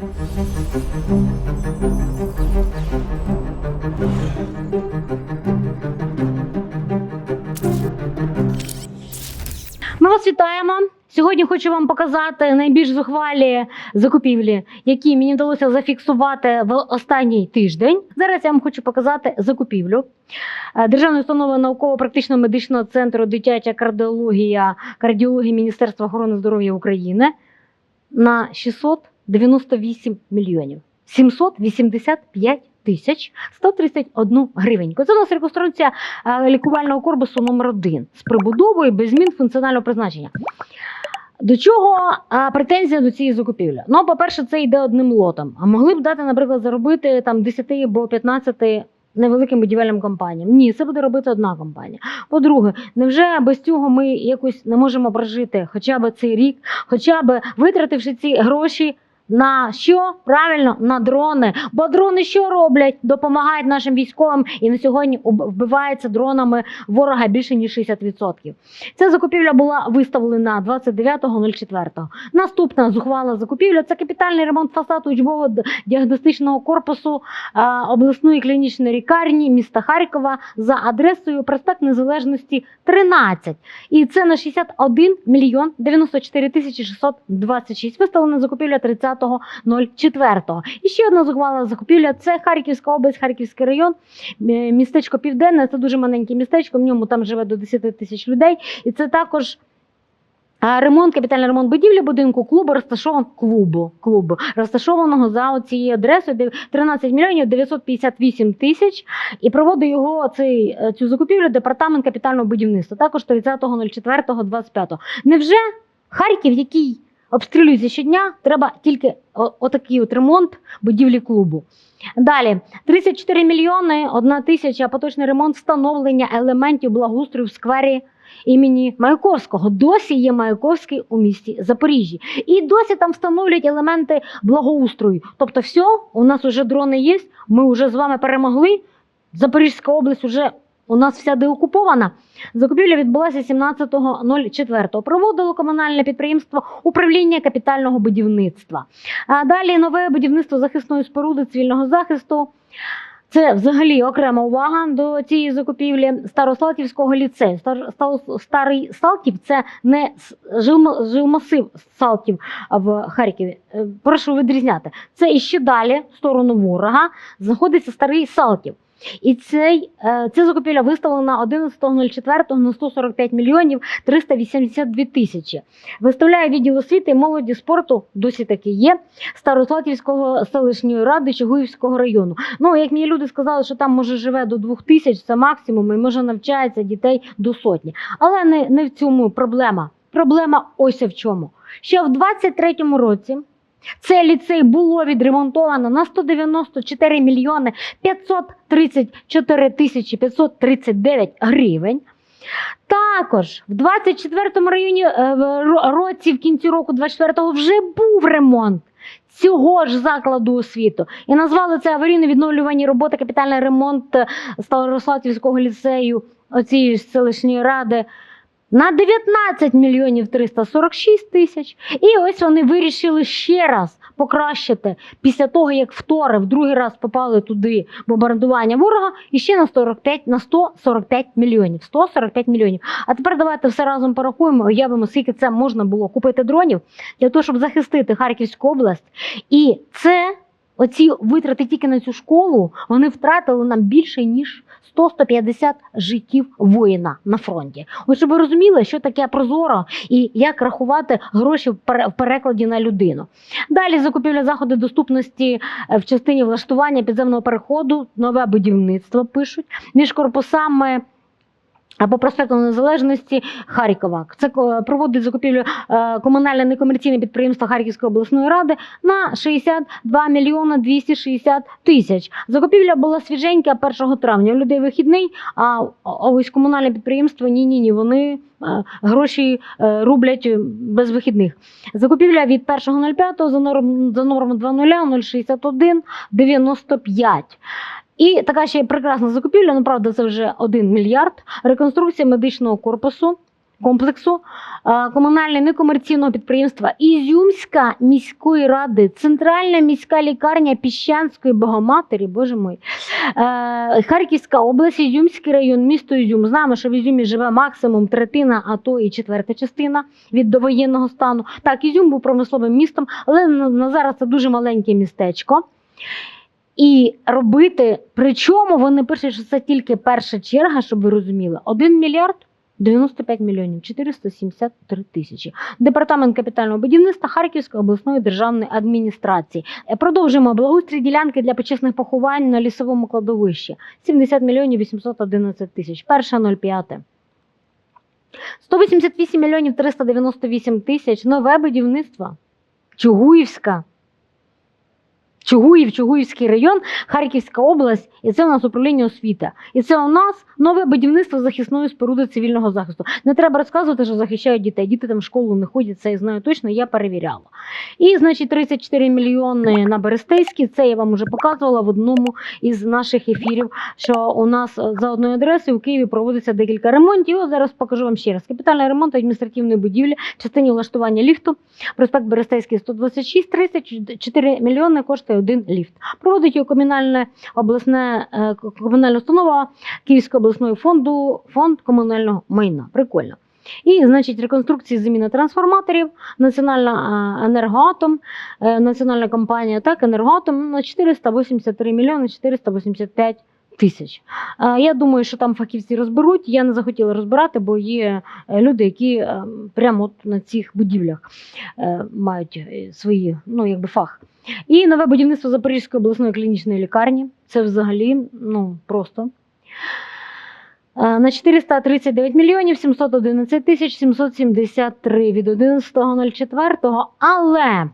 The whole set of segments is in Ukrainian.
Ми вас вітаємо. Сьогодні хочу вам показати найбільш зухвалі закупівлі, які мені вдалося зафіксувати в останній тиждень. Зараз я вам хочу показати закупівлю Е, Державної установи науково-практичного медичного центру дитяча кардіологія кардіології Міністерства охорони здоров'я України на 698 мільйонів 785 тисяч 131 гривеньку. Це у нас реконструкція е, лікувального корпусу номер 1 з прибудовою без змін функціонального призначення. До чого а, претензія до цієї закупівлі? Ну, по-перше, це йде одним лотом. А могли б дати, наприклад, заробити там 10 або 15 невеликим будівельним компаніям. Ні, це буде робити одна компанія. По-друге, невже без цього ми якось не можемо прожити хоча б цей рік, хоча б витративши ці гроші. На що правильно на дрони? Бо дрони що роблять? Допомагають нашим військовим, і на сьогодні вбивається дронами ворога більше ніж 60%. Ця закупівля була виставлена 29.04. Наступна зухвала закупівля це капітальний ремонт фасаду учбового діагностичного корпусу обласної клінічної лікарні міста Харкова за адресою проспект Незалежності 13. І це на 61 мільйон 94 тисячі 626. Виставлена закупівля 30.04. І ще одна зухвала закупівля це Харківська область, Харківський район, містечко Південне. Це дуже маленьке містечко. В ньому там живе до 10 тисяч людей. І це також. Ремонт, капітальний ремонт будівлі будинку клубу розташован клубу, клубу розташованого за цією адресою 13 мільйонів 958 тисяч. І проводить його цей е, цю закупівлю департамент капітального будівництва. Також 30.04.25. Невже Харків, який обстрілюється щодня, треба тільки отакий от ремонт будівлі клубу. Далі 34 мільйони, 1 тисяча поточний ремонт встановлення елементів благоустрою в сквері імені Маяковського. Досі є Маяковський у місті Запоріжжі. І досі там встановлюють елементи благоустрою. Тобто, все, у нас вже дрони є, ми вже з вами перемогли. Запорізька область вже у нас вся деокупована. Закупівля відбулася 17.04. Проводило комунальне підприємство управління капітального будівництва. А далі нове будівництво захисної споруди цивільного захисту. Це взагалі окрема увага до цієї закупівлі Старосалтівського ліцею. Стар, Стар- старий Салтів це не жилмасив Салтів в Харкові. Е, Прошу відрізняти. Це іще далі, в сторону ворога, знаходиться старий Салтів. І цей, е, ця закупівля виставлена 11.04 на 145 мільйонів 382 тисячі. Виставляє відділ освіти молоді спорту, досі таки є, Старослатівського селищної ради Чугуївського району. Ну, як мені люди сказали, що там може живе до двох тисяч, це максимум, і може навчається дітей до сотні. Але не, не в цьому проблема. Проблема ось в чому. Ще в 23-му році цей ліцей було відремонтовано на 194 мільйони 534 тисячі 539 гривень. Також в 24-му районі е, році, в кінці року 24-го, вже був ремонт цього ж закладу освіту. І назвали це аварійно-відновлювані роботи, капітальний ремонт е, ліцею оцієї селищної ради на 19 мільйонів 346 тисяч. І ось вони вирішили ще раз покращити після того, як втори в другий раз попали туди бомбардування ворога, і ще на 45, на 145 мільйонів. 145 мільйонів. А тепер давайте все разом порахуємо, уявимо, скільки це можна було купити дронів для того, щоб захистити Харківську область. І це оці витрати тільки на цю школу, вони втратили нам більше ніж 100-150 життів воїна на фронті. Ось щоб ви розуміли, що таке прозоро і як рахувати гроші в перекладі на людину. Далі закупівля заходи доступності е, в частині влаштування підземного переходу, нове будівництво пишуть між корпусами. Або проспекту Незалежності Харкова. Це е, проводить закупівлю е, комунальне некомерційне підприємство Харківської обласної ради на 62 мільйони 260 тисяч. Закупівля була свіженька 1 травня. У людей вихідний, а ось комунальне підприємство ні, ні, ні. Вони е, гроші рублять без вихідних. Закупівля від 1.05 за норм за номером 20 061 95. І така ще прекрасна закупівля, ну правда, це вже 1 мільярд. Реконструкція медичного корпусу комплексу е, комунального некомерційного підприємства Ізюмська міської ради, Центральна міська лікарня Піщанської Богоматері, боже мой, е, Харківська область, Ізюмський район, місто Ізюм. Знаємо, що в Ізюмі живе максимум третина, а то і четверта частина від довоєнного стану. Так, Ізюм був промисловим містом, але на, на зараз це дуже маленьке містечко. І робити, причому вони пишуть, що це тільки перша черга, щоб ви розуміли, 1 мільярд 95 мільйонів 473 тисячі. Департамент капітального будівництва Харківської обласної державної адміністрації. Е, Продовжуємо благоустрій ділянки для почесних поховань на лісовому кладовищі. 70 мільйонів 811 тисяч. Перша 0,5. 188 мільйонів 398 тисяч. Нове будівництво. Чугуївська. Чугуїв, Чугуївський район, Харківська область, і це у нас управління освіти. І це у нас нове будівництво захисної споруди цивільного захисту. Не треба розказувати, що захищають дітей. Діти там в школу не ходять, це я знаю точно, я перевіряла. І, значить, 34 мільйони на Берестейській. Це я вам вже показувала в одному із наших ефірів, що у нас е, за одною адресою в Києві проводиться декілька ремонтів. Ось зараз покажу вам ще раз. Капітальний ремонт адміністративної будівлі, частині влаштування ліфту, проспект Берестейський 126, 34 мільйони коштує один ліфт. Проводить його комунальне обласне е, комунальна установа Київського обласного фонду, фонд комунального майна. Прикольно. І, значить, реконструкції заміна трансформаторів, Національна е, енергоатом, е, національна компанія так, енергоатом на 483 мільйони 485 тисяч. Я думаю, що там фахівці розберуть. Я не захотіла розбирати, бо є е, люди, які е, прямо от на цих будівлях е, мають свої, ну, якби фах. І нове будівництво Запорізької обласної клінічної лікарні. Це взагалі ну, просто. На 439 мільйонів 711 тисяч 773 від 11.04. Але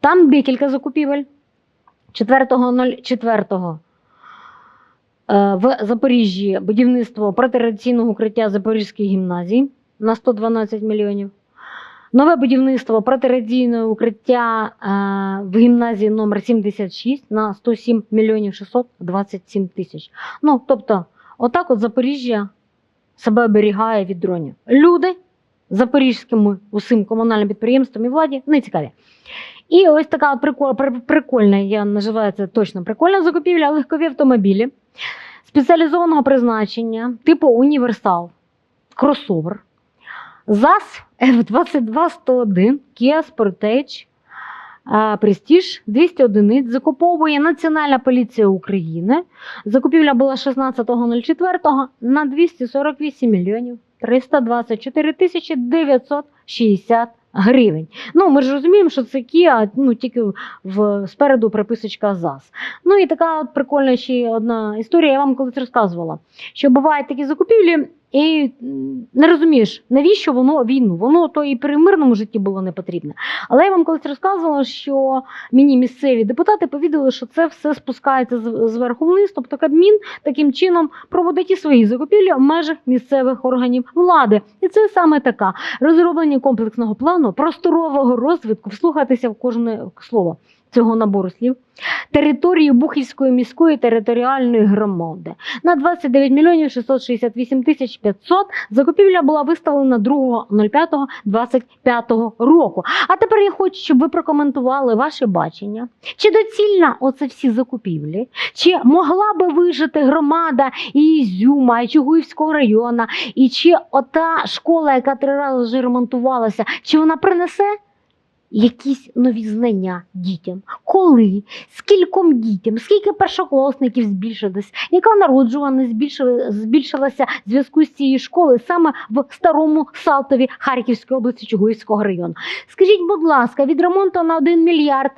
там декілька закупівель. 4.04 е, в Запоріжжі будівництво протирадіаційного укриття Запорізької гімназії на 112 мільйонів. Нове будівництво протирадійного укриття е, в гімназії номер 76 на 107 мільйонів 627 тисяч. Ну, тобто, отак от Запоріжжя себе оберігає від дронів. Люди запорізьким усім комунальним підприємствам і владі не цікаві. І ось така прикол, прикольна, я називаю це точно прикольна закупівля легкові автомобілі спеціалізованого призначення, типу універсал, кросовер. ЗАЗ F221 Kia Sportage Prestige 200 одиниць закуповує Національна поліція України. Закупівля була 16.04 на 248 мільйонів 324 тисячі 960 гривень. Ну, ми ж розуміємо, що це Kia, ну тільки в спереду приписочка ЗАЗ. Ну і така прикольна ще одна історія. Я вам колись розказувала, що бувають такі закупівлі, і не розумієш, навіщо воно війну? Воно то і при мирному житті було не потрібне. Але я вам колись розказувала, що мені місцеві депутати повідали, що це все спускається зверху вниз. Тобто Кабмін таким чином проводить і свої закупівлі в межах місцевих органів влади. І це саме така розроблення комплексного плану просторового розвитку, вслухатися в кожне слово цього набору слів. Території Бухівської міської територіальної громади на 29 мільйонів 668 тисяч 500 закупівля була виставлена 2.05.25 року. А тепер я хочу, щоб ви прокоментували ваше бачення. Чи доцільна оце всі закупівлі? Чи могла би вижити громада і Ізюма, і Чугуївського району, і чи ота школа, яка три рази вже ремонтувалася, чи вона принесе? Якісь нові знання дітям, коли, скільком дітям, скільки першокласників збільшилось, яка народжуваність збільшилася в зв'язку з цією школою саме в старому Салтові Харківської області Чугуївського району. Скажіть, будь ласка, від ремонту на 1 мільярд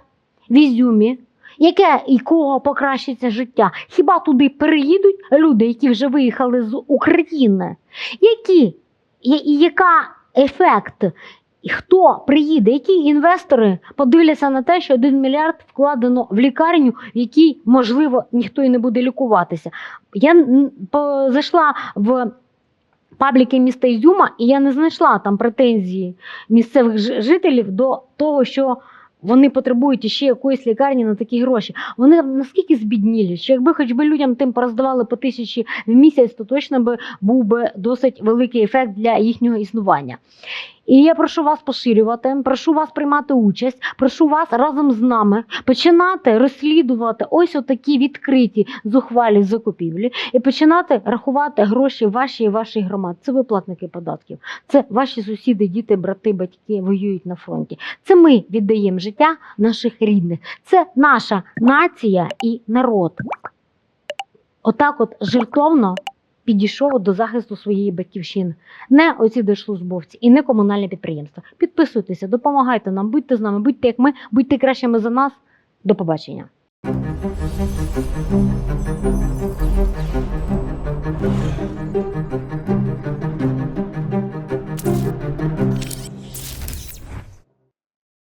в Ізюмі, яке і кого покращиться життя? Хіба туди переїдуть люди, які вже виїхали з України? Які? Я- яка ефект? І хто приїде, які інвестори подивляться на те, що 1 мільярд вкладено в лікарню, в якій, можливо, ніхто і не буде лікуватися. Я зайшла в пабліки міста Ізюма, і я не знайшла там претензії місцевих жителів до того, що вони потребують іще якоїсь лікарні на такі гроші. Вони наскільки збіднілі, що якби хоч би людям тим пороздавали по тисячі в місяць, то точно би був би досить великий ефект для їхнього існування. І я прошу вас поширювати, прошу вас приймати участь, прошу вас разом з нами починати розслідувати ось отакі відкриті зухвалі закупівлі і починати рахувати гроші ваші і ваших громад. Це виплатники податків, це ваші сусіди, діти, брати, батьки воюють на фронті. Це ми віддаємо життя наших рідних. Це наша нація і народ. Отак, от жертовно підійшов до захисту своєї батьківщини. Не оці держслужбовці і не комунальне підприємство. Підписуйтеся, допомагайте нам, будьте з нами, будьте як ми, будьте кращими за нас. До побачення.